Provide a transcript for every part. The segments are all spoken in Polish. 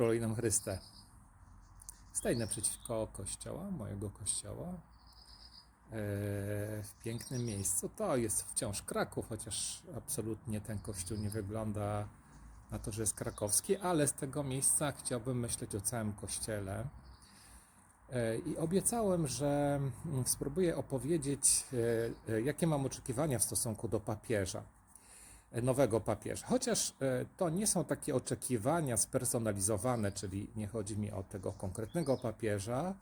Nam Chryste. Staj naprzeciwko kościoła, mojego kościoła. e, W pięknym miejscu. To jest wciąż Kraków, chociaż absolutnie ten kościół nie wygląda na to, że jest krakowski, ale z tego miejsca chciałbym myśleć o całym kościele. E, I obiecałem, że mm, spróbuję opowiedzieć, e, jakie mam oczekiwania w stosunku do papieża nowego papieża. Chociaż e, to nie są takie oczekiwania spersonalizowane, czyli nie chodzi mi o tego konkretnego papieża,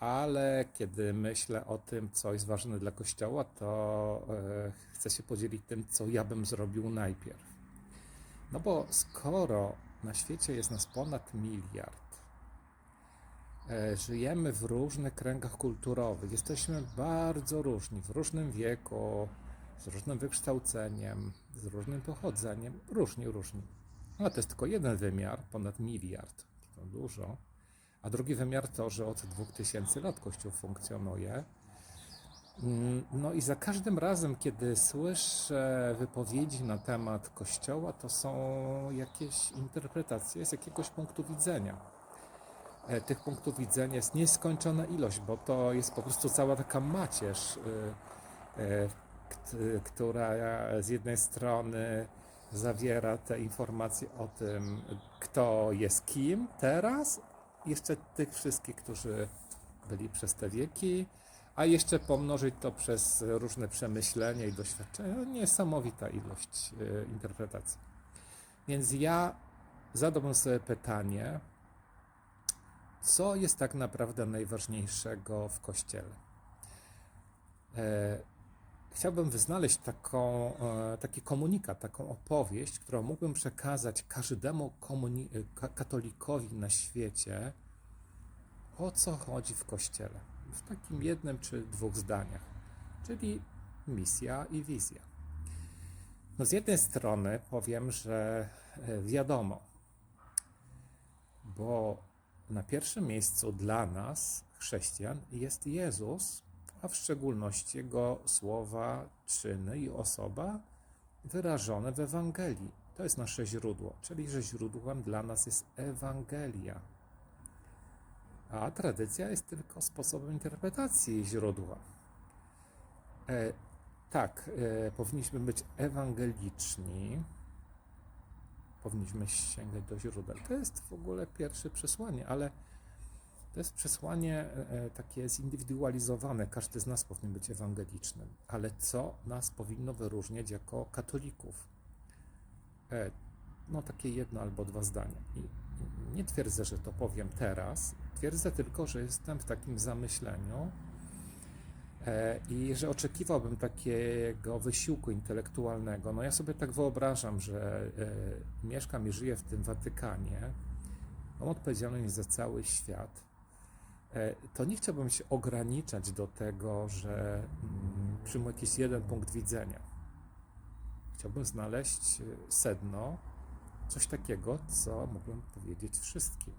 ale kiedy myślę o tym, co jest ważne dla Kościoła, to e, chcę się podzielić tym, co ja bym zrobił najpierw. No bo skoro na świecie jest nas ponad miliard, e, żyjemy w różnych kręgach kulturowych, jesteśmy bardzo różni, w różnym wieku, z różnym wykształceniem, z różnym pochodzeniem, różni, różni. No to jest tylko jeden wymiar, ponad miliard, to dużo. A drugi wymiar to, że od 2000 lat Kościół funkcjonuje. Mm, No i za każdym razem, kiedy słyszę wypowiedzi na temat Kościoła, to są jakieś interpretacje z jakiegoś punktu widzenia. E, Tych punktów widzenia jest nieskończona ilość, bo to jest po prostu cała taka macierz, y, e, która z jednej strony zawiera te informacje o tym, kto jest kim teraz, jeszcze tych wszystkich, którzy byli przez te wieki, a jeszcze pomnożyć to przez różne przemyślenia i doświadczenia. No, Niesamowita ilość e, interpretacji. Więc ja zadałbym sobie pytanie, co jest tak naprawdę najważniejszego w Kościele? Chciałbym wyznaleźć taką, e, taki komunikat, taką opowieść, którą mógłbym przekazać każdemu katolikowi na świecie, o co chodzi w Kościele. W takim jednym czy dwóch zdaniach, czyli misja i wizja. No z jednej strony powiem, że e, wiadomo, bo na pierwszym miejscu dla nas, chrześcijan, jest Jezus, a w szczególności Jego słowa, czyny i osoba wyrażone w Ewangelii. To jest nasze źródło, czyli że źródłem dla nas jest Ewangelia. A tradycja jest tylko sposobem interpretacji źródła. E, tak, e, powinniśmy być ewangeliczni, powinniśmy sięgać do źródeł. To jest w ogóle pierwsze przesłanie, ale to jest przesłanie e, e, takie zindywidualizowane. Każdy z nas powinien być ewangelicznym. Ale co nas powinno wyróżniać jako katolików? E, No, takie jedno albo dwa zdania. I nie twierdzę, że to powiem teraz. Twierdzę tylko, że jestem w takim zamyśleniu i że oczekiwałbym takiego wysiłku intelektualnego. No, ja sobie tak wyobrażam, że mieszkam i żyję w tym Watykanie. Mam odpowiedzialność za cały świat to nie chciałbym się ograniczać do tego, że mm, przyjmę jakiś jeden punkt widzenia. Chciałbym znaleźć e, sedno, coś takiego, co mógłbym powiedzieć wszystkim.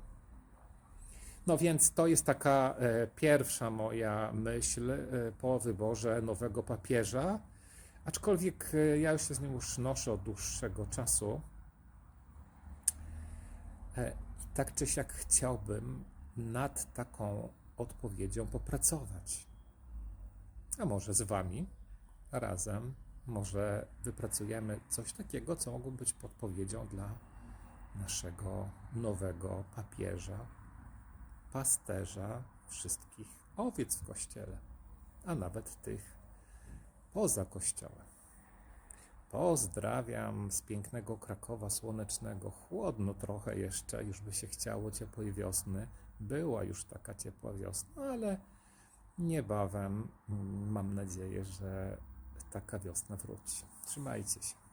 No więc to jest taka e, pierwsza moja myśl e, po wyborze nowego papieża, aczkolwiek e, ja już się z nim już noszę od dłuższego czasu. E, I tak czy siak chciałbym nad taką odpowiedzią popracować. A może z Wami razem, może wypracujemy coś takiego, co mogło być podpowiedzią dla naszego nowego papieża, pasterza wszystkich owiec w kościele, a nawet tych poza kościołem. Pozdrawiam z pięknego Krakowa słonecznego. Chłodno trochę jeszcze, już by się chciało ciepłej wiosny. Była już taka ciepła wiosna, ale niebawem mm, mam nadzieję, że taka wiosna wróci. Trzymajcie się.